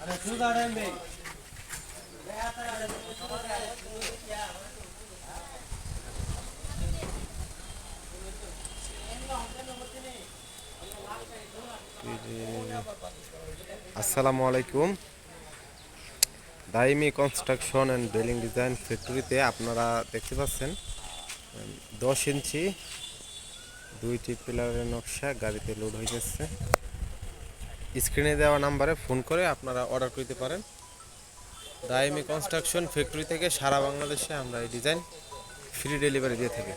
আরে তুই দাঁড়ায় নেই আসসালামু আলাইকুম। Daimi construction and building design ফ্যাক্টরিতে আপনারা দেখতে পাচ্ছেন দশ ইঞ্চি দুইটি পিলারের নকশা গাড়িতে লোড হয়ে যাচ্ছে। স্ক্রিনে দেওয়া নাম্বারে ফোন করে আপনারা অর্ডার করতে পারেন। দাইমি কনস্ট্রাকশন ফ্যাক্টরি থেকে সারা বাংলাদেশে আমরা এই ডিজাইন ফ্রি ডেলিভারি দিয়ে থাকি।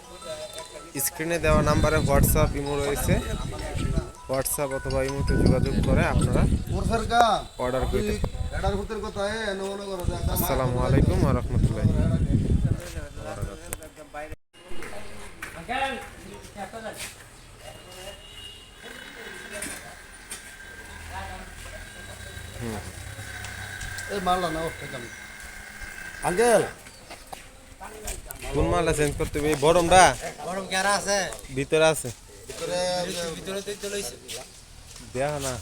স্ক্রিনে দেওয়া নাম্বারে হোয়াটসঅ্যাপ ইমো রয়েছে। হোয়াটসঅ্যাপ অথবা ইমোতে যোগাযোগ করে আপনারা অর্ডার করতে আসসালামু আলাইকুম ওয়া রাহমাতুল্লাহি। মারলা না ওটা আঙ্কেল! কোন মালটা চেঞ্জ করতে হবে? বরমটা বরম কেরা আছে। ভিতরে আছে। ভিতরে ভিতরে তো লইছে দেখ না।